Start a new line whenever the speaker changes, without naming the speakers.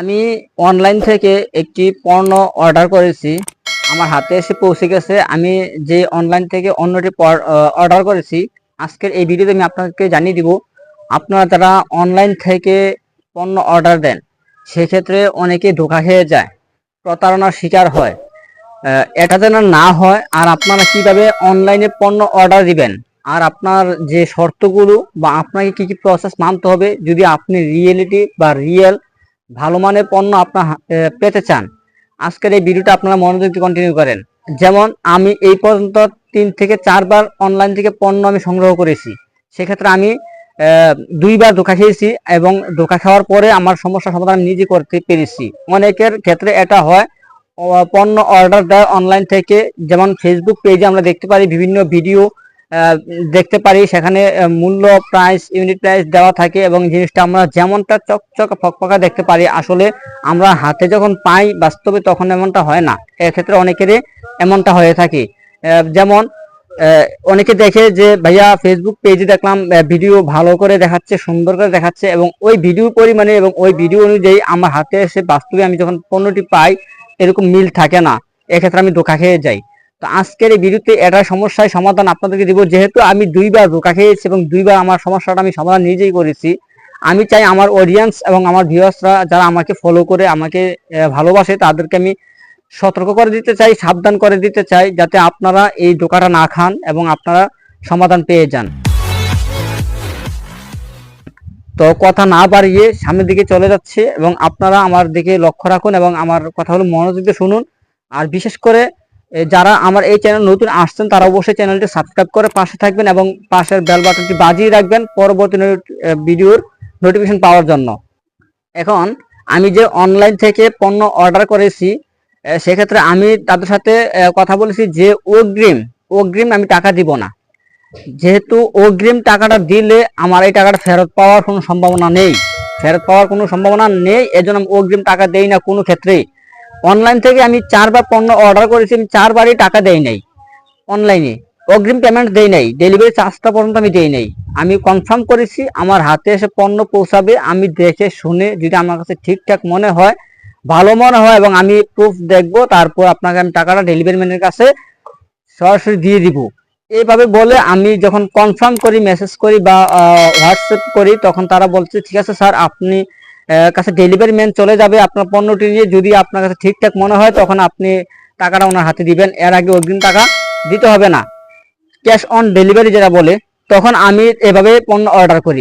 আমি অনলাইন থেকে একটি পণ্য অর্ডার করেছি। আমার হাতে এসে পৌঁছে গেছে। আমি যে অনলাইন থেকে অন্যটি অর্ডার করেছি, আজকের এই ভিডিওতে আমি আপনাকে জানিয়ে দিব, আপনারা যারা অনলাইন থেকে পণ্য অর্ডার দেন, সেক্ষেত্রে অনেকে ধোকা খেয়ে যায়, প্রতারণার শিকার হয়। এটা যেন না হয়, আর আপনারা কীভাবে অনলাইনে পণ্য অর্ডার দিবেন? আর আপনার যে শর্তগুলো বা আপনাকে কি কি প্রসেস মানতে হবে, যদি আপনি রিয়েলিটি বা রিয়েল ভালো মানের পণ্য আপনার পেতে চান। আজকের এই ভিডিওটা আপনারা মনোযোগ দিয়ে কন্টিনিউ করেন। যেমন, আমি এই পর্যন্ত তিন থেকে চারবার অনলাইন থেকে পণ্য আমি সংগ্রহ করেছি। সেক্ষেত্রে আমি দুইবার ধোকা খেয়েছি এবং ধোকা খাওয়ার পরে আমার সমস্যার সমাধান নিজে করতে পেরেছি। অনেকের ক্ষেত্রে এটা হয় পণ্য অর্ডার দেয় অনলাইন থেকে। যেমন ফেসবুক পেজে আমরা দেখতে পারি বিভিন্ন ভিডিও দেখতে পারি। সেখানে মূল্য প্রাইস ইউনিট প্রাইস দেওয়া থাকে এবং জিনিসটা আমরা যেমনটা চকচক ফকফকা দেখতে পারি, আসলে আমরা হাতে যখন পাই, বাস্তবে তখন এমনটা হয় না। এক্ষেত্রে অনেকেরই এমনটা হয়ে থাকে। যেমন অনেকে দেখে যে, ভাইয়া ফেসবুক পেজে দেখলাম ভিডিও ভালো করে দেখাচ্ছে, সুন্দর করে দেখাচ্ছে এবং ওই ভিডিও পরিমাণে এবং ওই ভিডিও অনুযায়ী আমার হাতে এসে বাস্তবে আমি যখন পণ্যটি পাই, এরকম মিল থাকে না। এক্ষেত্রে আমি ধোকা খেয়ে যাই। তো আজকের এই ভিডিওতে এটা সমস্যার সমাধান আপনাদেরকে দিব। যেহেতু আমি দুইবার ধোকা খেয়েছি এবং দুইবার আমার সমস্যাটা আমি সমাধান নিজেই করেছি, আমি চাই আমার অডিয়েন্স এবং আমার ভিউয়ার্সরা যারা আমাকে ফলো করে, আমাকে ভালোবাসে, তাদেরকে আমি সতর্ক করে দিতে চাই, সাবধান করে দিতে চাই, যাতে আপনারা এই ধোকাটা না খান এবং আপনারা সমাধান পেয়ে যান। তো কথা না বাড়িয়ে সামনের দিকে চলে যাচ্ছে এবং আপনারা আমার দিকে লক্ষ্য রাখুন এবং আমার কথাগুলো মনোযোগ দিয়ে শুনুন। আর বিশেষ করে যারা আমার এই চ্যানেল নতুন আসছেন, তারা অবশ্যই চ্যানেলটি সাবস্ক্রাইব করে পাশে থাকবেন এবং পাশের বেল বাটনটি বাজিয়ে রাখবেন পরবর্তী ভিডিওর নোটিফিকেশন পাওয়ার জন্য। এখন আমি যে অনলাইন থেকে পণ্য অর্ডার করেছি সেক্ষেত্রে আমি তাদের সাথে কথা বলেছি যে অগ্রিম অগ্রিম আমি টাকা দিব না। যেহেতু অগ্রিম টাকাটা দিলে আমার এই টাকাটা ফেরত পাওয়ার কোনো সম্ভাবনা নেই। ফেরত পাওয়ার কোনো সম্ভাবনা নেই, এজন্য আমি অগ্রিম টাকা দেই না কোনো ক্ষেত্রেই। অনলাইন থেকে আমি চারবার পণ্য অর্ডার করেছি, আমি চারবারই টাকা দেই নাই। অনলাইনে অগ্রিম পেমেন্ট দেই নাই ডেলিভারি চার্জটা পর্যন্ত আমি দেই নাই। আমি কনফার্ম করেছি, আমার হাতে এসে পণ্য পৌঁছাবে, আমি দেখে শুনে যদি আমার কাছে ঠিকঠাক মনে হয়, ভালো মনে হয় এবং আমি প্রুফ দেখব, তারপর আপনাকে আমি টাকাটা ডেলিভারি ম্যানের কাছে সরাসরি দিয়ে দিব। এইভাবে বলে আমি যখন কনফার্ম করি মেসেজ করি বা হোয়াটসঅ্যাপ করি, তখন তারা বলছে, ঠিক আছে স্যার আপনি কাছে ডেলিভারি ম্যান চলে যাবে, আপনার পণ্যটি নিয়ে যদি আপনার কাছে ঠিকঠাক মনে হয়, তখন আপনি টাকাটা ওনার হাতে দিবেন। এর আগে অগ্রিম টাকা দিতে হবে না। ক্যাশ অন ডেলিভারি যেটা বলে, তখন আমি এভাবে পণ্য অর্ডার করি।